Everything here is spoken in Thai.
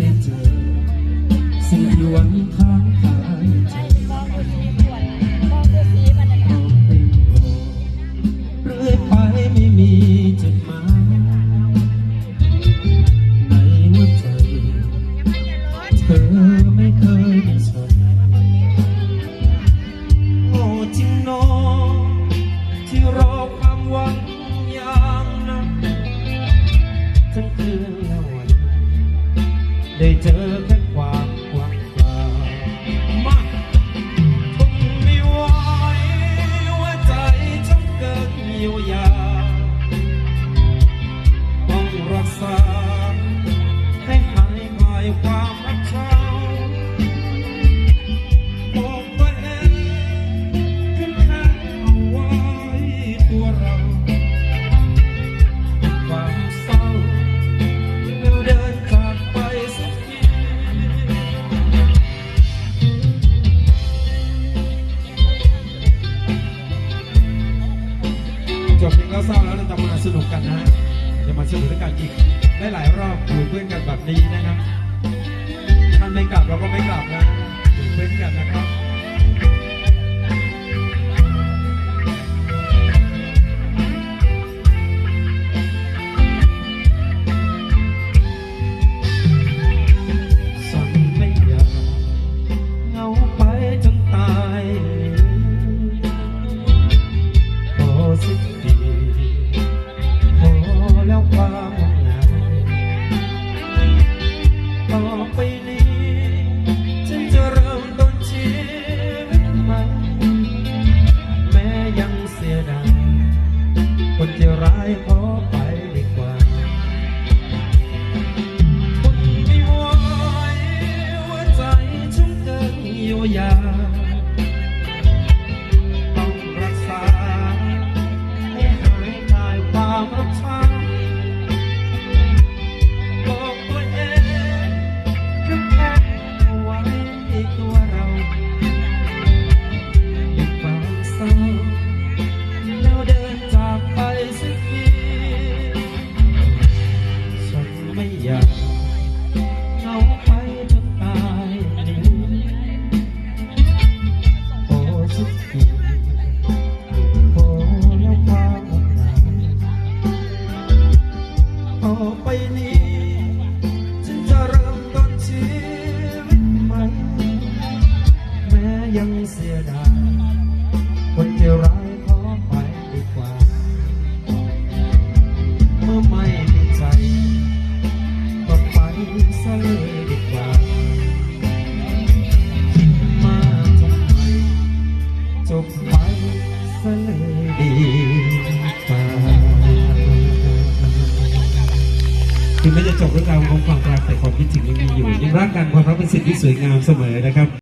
ได้เจอ สิ่งที่หวังค้างคาใจ ความรักเช้าบอกตัวเองเข้มแข็งเอาไว้ตัวเราความเศร้าแล้วเดินจากไปสักทีจบเพลงแล้วเศร้าแล้วเราจะมาสนุกกันนะฮะจะมาสนุกด้วยกันอีกได้หลายรอบอยู่เพื่อนกันแบบนี้นะครับ ไม่กลับเราก็ไม่กลับนะอยู่เพื่อนกันนะครับ ขอไปดีกว่าคนไม่ไหวว่าใจฉันเกินเยียาต้องรักษาให้หายคลายความรักช้ำ ซะเลยดีกว่าคิดมาทำไมจบไปซะเลยดีกว่าถึงแม้จะจบเรื่องราวของความรักแต่ความคิดถึงยังมีอยู่ ยังรักกันความรักเป็นสิ่งที่สวยงามเสมอนะครับ